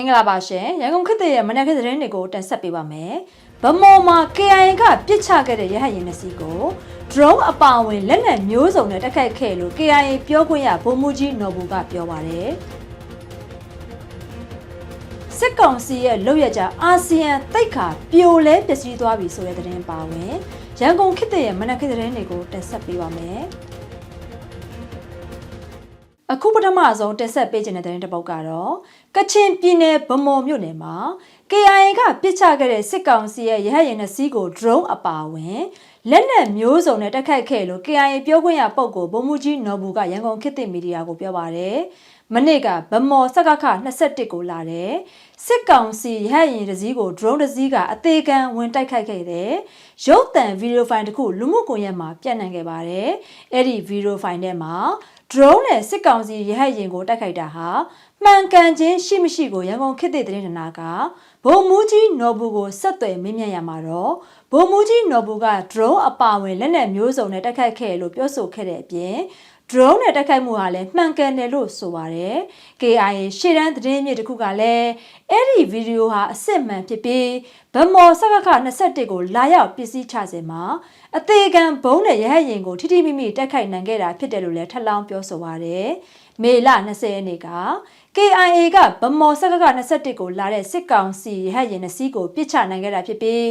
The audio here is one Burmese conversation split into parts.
င်္ဂလာပါရှင်ရန်ကုန်ခေတ်သစ်ရဲ့မနက်ခင်းသတင်းတွေကိုတင်ဆက်ပေးပါမယ်ဗမော်မှာ KIA ကပြစ်ချခဲ့တဲ့ရဟတ်ယာဉ်တစ်စီးကို drone အပါအဝင်လက်နက်မျိုးစုံနဲ့တိုက်ခိုက်ခဲ့လို့ KIA ပြောခွင့်ရဗိုလ်မှူးကြီးနော်ဘူကပြောပါတယ်စစ်ကောင်စီရဲ့လုပ်ရကြအာဆီယံတိတ်ခါပြိုလဲပျက်စီးသွားပြီဆိုတဲ့သတင်းပါဝင်ရန်ကုန်ခေတ်သစ်ရဲ့မနက်ခင်းသတင်းတွေကိုတင်ဆက်ပေးပါမယ် အခုပထမဆုံးတင်ဆက်ပေးခြင်းတဲ့သတင်းတစ်ပုဒ်ကတော့ကချင်ပြည်နယ်ဗမော်မြို့နယ်မှာ KIA ကပစ်ချခဲ့တဲ့စစ်ကောင်စီရဲ့ရဟတ်ယာဉ်နှစ်စီးကို drone အပါအဝင်လက်နက်မျိုးစုံနဲ့တိုက်ခိုက်ခဲ့လို့ KIA ပြောခွင့်ရပုဂ္ဂိုလ်ဗိုလ်မှူးကြီးနော်ဘူကရန်ကုန်ခေတ်သစ်မီဒီယာကိုပြောပါတယ်။မနေ့ကဗမော်စကခ21ကိုလာတဲ့စစ်ကောင်စီရဟတ်ယာဉ်တစ်စီးကို drone တစ်စီးကအသေးခံဝင်တိုက်ခိုက်ခဲ့တဲ့ရုပ်သံဗီဒီယိုဖိုင်တစ်ခုလူမှုကွန်ရက်မှာပြန့်နှံ့ခဲ့ပါတယ်။အဲ့ဒီဗီဒီယိုဖိုင်ထဲမှာ drone နဲ့စစ်ကောင်စီရဟတ်ယာဉ်ကိုတိုက်ခိုက်တာဟာမှန်ကန်ခြင်းရှိမရှိကိုရန်ကုန်ခေတ်သစ်သတင်းဌာနကဗိုလ်မှူးကြီးနော်ဘူကိုဆက်သွယ်မေးမြန်းရမှာတော့ဗိုလ်မှူးကြီးနော်ဘူက drone အပါအဝင်လက်နက်မျိုးစုံနဲ့တိုက်ခိုက်ခဲ့လို့ပြောဆိုခဲ့တဲ့အပြင် drone နဲ့တိုက်ခိုက်မှုဟာလည်းမှန်ကန်တယ်လို့ဆိုပါတယ်။ KIA ရှေ့တန်းသတင်းမြစ်တစ်ခုကလည်းအဲ့ဒီဗီဒီယိုဟာအစစ်မှန်ဖြစ်ပြီးဗမော်စကခ21ကိုလာရောက်ပစ္စည်းချစဉ်မှာအသေးခံဘုံနဲ့ရဟတ်ရင်ကိုထိထိမိမိတိုက်ခိုက်နိုင်ခဲ့တာဖြစ်တယ်လို့လည်းထပ်လောင်းပြောဆိုပါတယ်။မေလ20ရက်နေ့က KIA ကဗမော်စကက21ကိုလာတဲ့စစ်ကောင်စီရဟတ်ရင်နှစ်စီးကိုပြစ်ချနိုင်ခဲ့တာဖြစ်ပြီး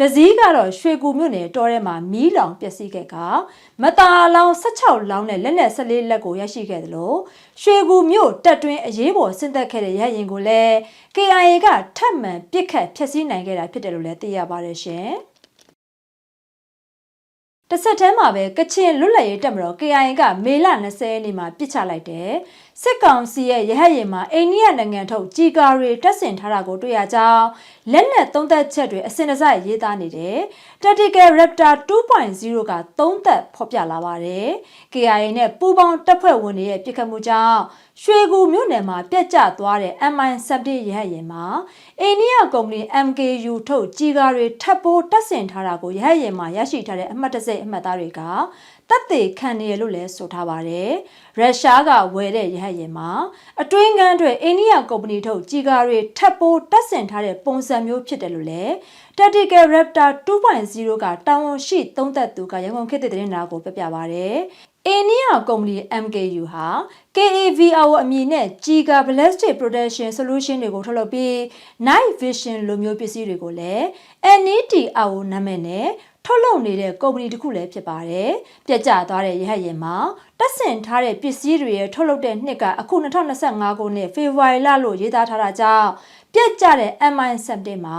တစည်းကတော့ရွှေကူမြို့နယ်တောထဲမှာမီးလောင်ပျက်စီးခဲ့ကမတာလောင်16လောင်းနဲ့လက်နက်14လက်ကိုရရှိခဲ့တယ်လို့ရွှေကူမြို့တက်တွင်းအရေးပေါ်ဆင်းသက်ခဲ့တဲ့ရဟတ်ရင်ကိုလည်း KIA ကထပ်မံပြစ်ခတ်ဖျက်ဆီးနိုင်ခဲ့တာဖြစ်တယ်လို့လည်းသိရပါတယ်ရှင်။တစ်ဆက်တည်းမှာပဲကချင်လွတ်လပ်ရေးတပ်မတော် KIA ကမေလ20ရက်နေ့မှာပြစ်ချလိုက်တဲ့စစ်ကောင်စီရဲ့ရဟတ်ယာဉ်မှာအိန္ဒိယနိုင်ငံထုတ်ကြီးကာတွေတက်ဆင်ထားတာကိုတွေ့ရကြောင်းလက်နက်သုံးသက်ချက်တွေအစင်တစိုက်ရေးသားနေတဲ့ Tactical Raptor 2.0ကသုံးသက်ဖော်ပြလာပါတယ်။ KIA နဲ့ပူးပေါင်းတပ်ဖွဲ့ဝင်တွေရဲ့ပြစ်ခတ်မှုကြောင့်ရွှေကူမြို့နယ်မှာပြက်ကျသွားတဲ့ MI-17 ရဟတ်ယာဉ်မှာအိန္ဒိယကုမ္ပဏီ MKU ထုတ်ကြီးကာတွေထပ်ပိုးတက်ဆင်ထားတာကိုရဟတ်ယာဉ်မှာရရှိထားတဲ့အမှတ်တစိအမှတ်သားတွေကတပ်သေးခံနေရလို့လည်းဆိုထားပါတယ်။ရုရှားကဝယ်တဲ့ရဟတ်ယာဉ်မှာအတွင်းကန်းတွေအိန္ဒိယကုမ္ပဏီထုတ်ကြီးကာတွေထပ်ပိုးတက်ဆင်ထားတဲ့ပုံစံမျိုးဖြစ်တယ်လို့လည်း Tactical Raptor 2.0ကတာဝန်ရှိသုံးသက်သူကရန်ကုန်ခေတ်သစ်သတင်းနာကိုပြပြပါဗျ။အိန္ဒိယကုမ္ပဏီ MKU ဟာ KAVR အမည်နဲ့ Giga Ballistic Protection Solution တွေကိုထုတ်လုပ်ပြီး Night Vision လိုမျိုးပစ္စည်းတွေကိုလည်း NETR နာမည်နဲ့ ထုတ်လုပ်နေတဲ့ကုမ္ပဏီတစ်ခုလည်းဖြစ်ပါတယ်။ပြက်ကျသွားတဲ့ရဟတ်ယာဉ်မှာတက်ဆင်ထားတဲ့ပစ္စည်းတွေရဲ့ထုတ်လုပ်တဲ့နှစ်ကအခု2025ခုနှစ်ဖေဖော်ဝါရီလလို့ရေးသားထားတာကြောင့် ပြက်ကျတဲ့ MI-17 မှာ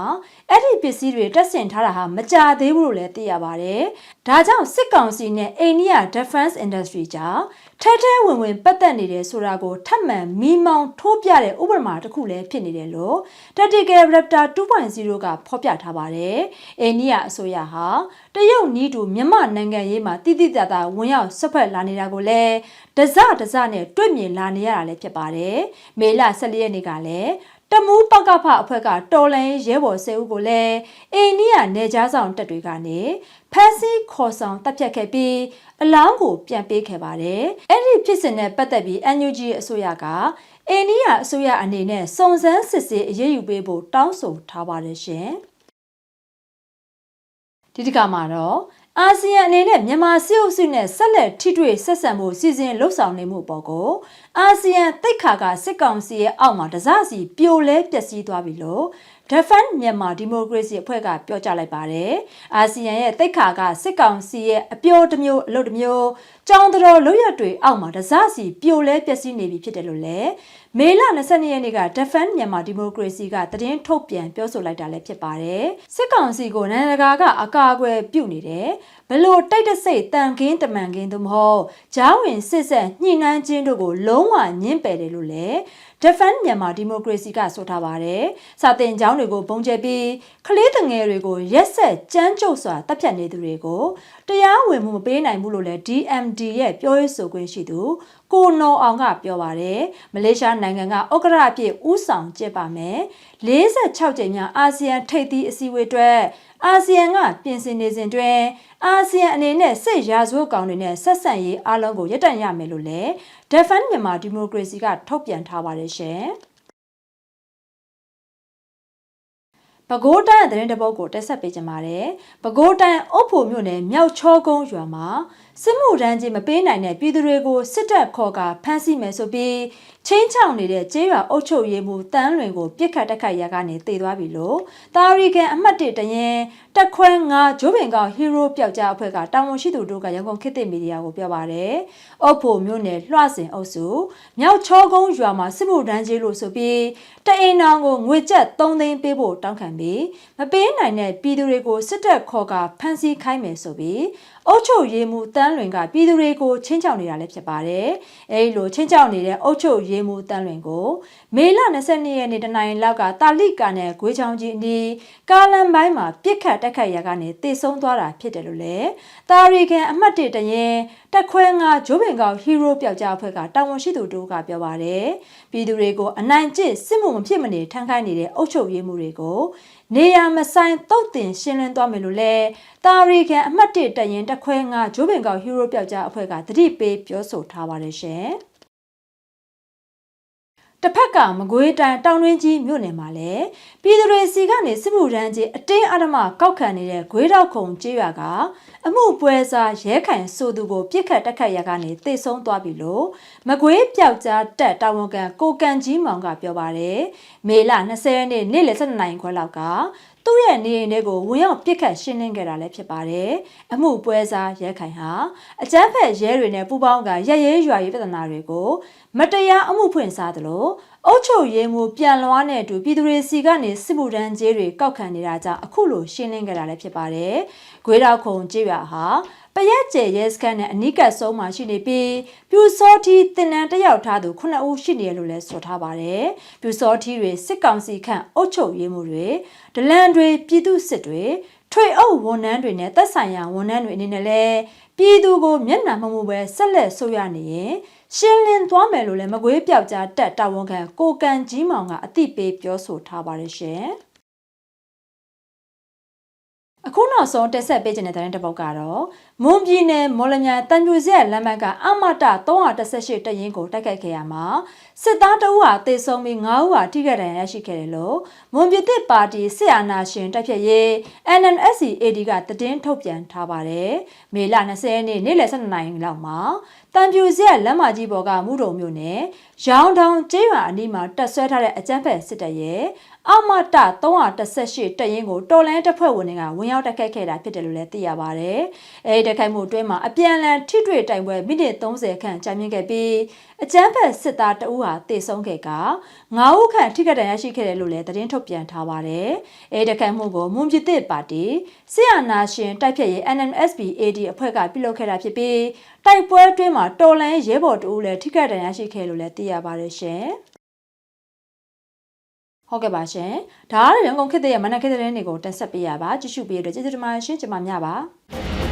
အဲ့ဒီပစ္စည်းတွေတက်ဆင်ထားတာဟာမကြသေးဘူးလို့လည်းသိရပါတယ်။ဒါကြောင့်စစ်ကောင်စီနဲ့အိန္ဒိယ Defense Industry ကြားထဲထဲဝင်ဝင်ပတ်သက်နေတယ်ဆိုတာကိုထပ်မံမီးမောင်းထိုးပြတဲ့ဥပမာတစ်ခုလည်းဖြစ်နေတယ်လို့ Tactical Raptor 2.0ကဖော်ပြထားပါတယ်။အိန္ဒိယအစိုးရဟာတရုတ်နီးတူမြန်မာနိုင်ငံရေးမှာတိတိကျကျဝင်ရောက်ဆွတ်ဖက်လာနေတာကိုလည်းဒဇဒဇနဲ့တွေ့မြင်လာနေရတာလည်းဖြစ်ပါတယ်။မေလ14ရက်နေ့ကလည်းတ မူးပကဖအဖွဲ့ကတော်လန်ရဲဘော်ဆဲဦးကိုလည်းအိန္ဒိယနယ်ခြားဆောင်တပ်တွေကနေဖမ်းဆီးခေါ်ဆောင်တပ်ဖြတ်ခဲ့ပြီးအလောင်းကိုပြန်ပေးခဲ့ပါတယ်။အဲ့ဒီဖြစ်စဉ်နဲ့ပတ်သက်ပြီး NUG ရဲ့အစိုးရကအိန္ဒိယအစိုးရအနေနဲ့စုံစမ်းစစ်ဆေးအရေးယူပေးဖို့တောင်းဆိုထားပါတယ်ရှင်။ဒီတစ်ခါမှာတော့ အာဆီယံအနေနဲ့မြန်မာစစ်အုပ်စုနဲ့ဆက်လက်ထိတွေ့ဆက်ဆံမှုစီစဉ်လှုပ်ဆောင်နေမှုပေါ်ကိုအာဆီယံတိတ်ခါကစစ်ကောင်စီရဲ့အောက်မှာတစစီပြိုလဲပျက်စီးသွားပြီလို့ Defend မြန်မာဒီမိုကရေစီအဖွဲ့ကပြောကြားလိုက်ပါတယ်။အာဆီယံရဲ့တိတ်ခါကစစ်ကောင်စီရဲ့အပြောတစ်မျိုးအလုပ်တစ်မျိုး ကြောင်းတော်လွတ်ရတွေအောက်မှာတစစီပြိုလဲပျက်စီးနေပြီဖြစ်တယ်လို့လည်းမေလ22ရက်နေ့က Defend မြန်မာဒီမိုကရေစီကသတင်းထုတ်ပြန်ပြောဆိုလိုက်တာလည်းဖြစ်ပါတယ်။စစ်ကောင်စီကိုနိုင်ငံတကာကအကာအကွယ်ပြုနေတယ်။ဘလို့တိုက်တဆိတ်တန်ခင်းတမန်ခင်းသို့မဟုတ်ဂျားဝင်စစ်ဆက်ညှိနှိုင်းခြင်းတို့ကိုလုံးဝညှင်းပယ်တယ်လို့လည်း Defend မြန်မာဒီမိုကရေစီကဆိုထားပါတယ်။စာတင်ကျောင်းတွေကိုပုံကျဲပြီးကလေးတငယ်တွေကိုရက်ဆက်ကြမ်းကြုတ်စွာတပ်ဖြတ်နေသူတွေကို တရားဝင်မှုမပေးနိုင်ဘူးလို့လည်း DMD ရဲ့ပြောရေးဆိုခွင့်ရှိသူကိုနော်အောင်ကပြောပါတယ်။မလေးရှားနိုင်ငံကဥက္ကရာအဖြစ်ဦးဆောင်ကျင်းပမယ်။46ကြိမ်မြောက်အာဆီယံထိပ်သီးအစည်းအဝေးအတွက်အာဆီယံကပြင်ဆင်နေစဉ်တွင်အာဆီယံအနေနဲ့စစ်ရာဇဝတ်ကောင်တွေနဲ့ဆက်ဆံရေးအလုံးကိုရပ်တန့်ရမယ်လို့လည်း Defend မြန်မာဒီမိုကရေစီကထုတ်ပြန်ထားပါတယ်ရှင်။ ပဲခူးတိုင်းသတင်းတပုတ်ကိုတက်ဆက်ပေးကြပါမယ်။ပဲခူးတိုင်းအုတ်ဖို့မြို့နယ်မြောက်ချောကုန်းရွာမှာ စစ်မှုထမ်းကြီးမပေးနိုင်တဲ့ပြည်သူတွေကိုစစ်တပ်ခေါ်ကဖမ်းဆီးမယ်ဆိုပြီးချင်းချောင်နေတဲ့ကျေးရွာအုပ်ချုပ်ရေးမှူးတန်းလွင်ကိုပြစ်ခတ်တက်ခတ်ရကနေတည်သွားပြီလို့တာရီကန်အမှတ်၁တရင်တက်ခွဲ9ဂျိုးပင်ကောင်ဟီးရိုးပျောက်ကြားအဖွဲ့ကတာဝန်ရှိသူတို့ကရန်ကုန်ခေတ်သစ်မီဒီယာကိုပြောပါတယ်။အုတ်ဖို့မြို့နယ်လွှစင်အုပ်စုမြောက်ချောကုန်းရွာမှာစစ်မှုထမ်းကြီးလို့ဆိုပြီးတအိမ်တော်ကိုငွေကျပ်3သိန်းပေးဖို့တောင်းခံပြီးမပေးနိုင်တဲ့ပြည်သူတွေကိုစစ်တပ်ခေါ်ကဖမ်းဆီးခိုင်းမယ်ဆိုပြီး အုတ်ချုပ်ရေးမှုတန်းလွင်ကပြည်သူတွေကိုချင်းချောက်နေတာလည်းဖြစ်ပါတယ်။အဲဒီလိုချင်းချောက်နေတဲ့အုတ်ချုပ်ရေးမှုတန်းလွင်ကိုမေလ22ရက်နေ့တနင်္လာလောက်ကတာလိကာနဲ့ဂွေးချောင်းကြီးအနီးကားလမ်းပိုင်းမှာပြစ်ခတ်တက်ခတ်ရကနေတေဆုံးသွားတာဖြစ်တယ်လို့လည်းတာရီကန်အမှတ်၁တရင်တက်ခွဲငါဂျိုးပင်ကောင်ဟီးရိုးပျောက်ကြားအဖွဲ့ကတာဝန်ရှိသူတို့ကပြောပါတယ်။ပြည်သူတွေကိုအနိုင်ကျင့်စစ်မှုမဖြစ်မနေထမ်းခိုင်းနေတဲ့အုတ်ချုပ်ရေးမှုတွေကို နေရမဆိုင်တုတ်တင်ရှင်းလင်းသွားမယ်လို့လည်းတာရီကန်အမှတ်၁တရင်တက်ခွဲငါဂျိုးပင်ကောင်ဟီးရိုးပျောက်ကြားအဖွဲ့ကတတိပေးပြောဆိုထားပါတယ်ရှင်။ တစ်ဖက်ကမကွေးတိုင်းတောင်တွင်းကြီးမြို့နယ်မှာလည်းပြည်သူတွေစီကနေစစ်မှုရန်ကြီးအတင်းအဓမ္မကောက်ခံနေတဲ့ဂွေးတော့ခုံကျေးရွာကအမှုပွဲစားရဲခိုင်ဆိုသူကိုပြစ်ခတ်တက်ခတ်ရကနေတိတ်ဆုံးသွားပြီလို့မကွေးပျောက်ကြားတက်တာဝန်ခံကိုကန်ကြီးမောင်ကပြောပါတယ်မေလ20ရက်နေ့နေ့လယ်12နိုင်ခွဲလောက်က သူ့ရဲ့နေအိမ်တွေကိုဝင်ရောက်ပြစ်ခတ်ရှင်းလင်းခဲ့တာလည်းဖြစ်ပါတယ်။အမှုပွဲစားရဲခိုင်ဟာအကြမ်းဖက်ရဲတွေနဲ့ပူးပေါင်းကရရဲရွာရေးပြဿနာတွေကိုမတရားအမှုဖွင့်စားသလို အုတ်ချုပ်ရဲမှုပြန်လွှားနဲ့အတူပြည်သူတွေစီကနေစစ်မှုထမ်းကျေးတွေကောက်ခံနေတာကြောင့်အခုလိုရှင်းလင်းခဲ့တာလည်းဖြစ်ပါတယ်။ဂွေးတော်ခုံကျေးရွာဟာပရက်ကျဲရဲစခန်းနဲ့အနီးကပ်ဆုံးမှာရှိနေပြီးပြူစောတီတင်နန်းတယောက်ထားသူ9ဦးရှိနေတယ်လို့လည်းဆိုထားပါတယ်။ပြူစောတီတွေစစ်ကောင်စီခန့်အုပ်ချုပ်ရေးမှုတွေဒလန်တွေပြည်သူစစ်တွေ ထွေအုပ်ဝန်ထမ်းတွေနဲ့သက်ဆိုင်ရာဝန်ထမ်းတွေအနေနဲ့လည်းပြည်သူကိုမျက်နှာမမှုပဲဆက်လက်ဆိုရနေရင်ရှင်းလင်းသွားမယ်လို့လည်းမကွေးပြောက်ကြားတက်တာဝန်ခံကိုကန်ကြီးမောင်ကအသိပေးပြောဆိုထားပါတယ်ရှင်။အခုနောက်ဆုံးတက်ဆက်ပေးခြင်းတဲ့တဲ့တစ်ပုတ်ကတော့ မွန်ပြည်နယ်မော်လမြိုင်တန်ပြူဆက်လမ်းမကအမတ318တရင်ကိုတိုက်ခိုက်ခဲ့ရမှာစစ်သားတအုပ်ဟာတေဆုံးပြီး9ဦးဟာထိခိုက်ဒဏ်ရာရရှိခဲ့တယ်လို့မွန်ပြည်သစ်ပါတီစစ်အာဏာရှင်တိုက်ဖြတ်ရေး NNSC AD ကသတင်းထုတ်ပြန်ထားပါတယ်။မေလ20ရက်နေ့နေ့လယ်12နာရီလောက်မှာတန်ပြူဆက်လမ်းမကြီးပေါ်ကမူတုံမြို့နယ်ရောင်တောင်ကျေးရွာအနီးမှာတက်ဆွဲထားတဲ့အကြမ်းဖက်စစ်တပ်ရဲ့အမတ318တရင်ကိုတော်လန်တပ်ဖွဲ့ဝင်တွေကဝင်ရောက်တိုက်ခိုက်ခဲ့တာဖြစ်တယ်လို့လည်းသိရပါတယ်။အဲဒီတိုက်ခိုက်မှုအတွင်းမှာအပြန်အလှန်ထိတွေ့တိုင်ပွဲမိနစ်30ခန့်ကြာမြင့်ခဲ့ပြီးအကြမ်းဖက်စစ်သားတအုပ်ဟာတေဆုံးခဲ့က9ဦးခန့်ထိခိုက်ဒဏ်ရာရှိခဲ့တယ်လို့လည်းသတင်းထုတ်ပြန်ထားပါတယ်။အဲဒီတိုက်ခိုက်မှုကိုမွန်ပြည်သစ်ပါတီဆီယနာရှင်တိုက်ဖြတ်ရေး NNSB AD အဖွဲ့ကပြုလုပ်ခဲ့တာဖြစ်ပြီးတိုက်ပွဲအတွင်းမှာတော်လန်ရဲဘော်တအုပ်လည်းထိခိုက်ဒဏ်ရာရှိခဲ့လို့လည်းသိရပါတယ်ရှင်။ဟုတ်ကဲ့ပါရှင်။ဒါကတော့ရန်ကုန်ခေတ်ရဲ့မနက်ခေတ်တဲ့တွေကိုတက်ဆက်ပေးရပါကြည့်ရှုပေးရတဲ့ကျေးဇူးတင်ပါတယ်ရှင်ကျွန်မမြပါ။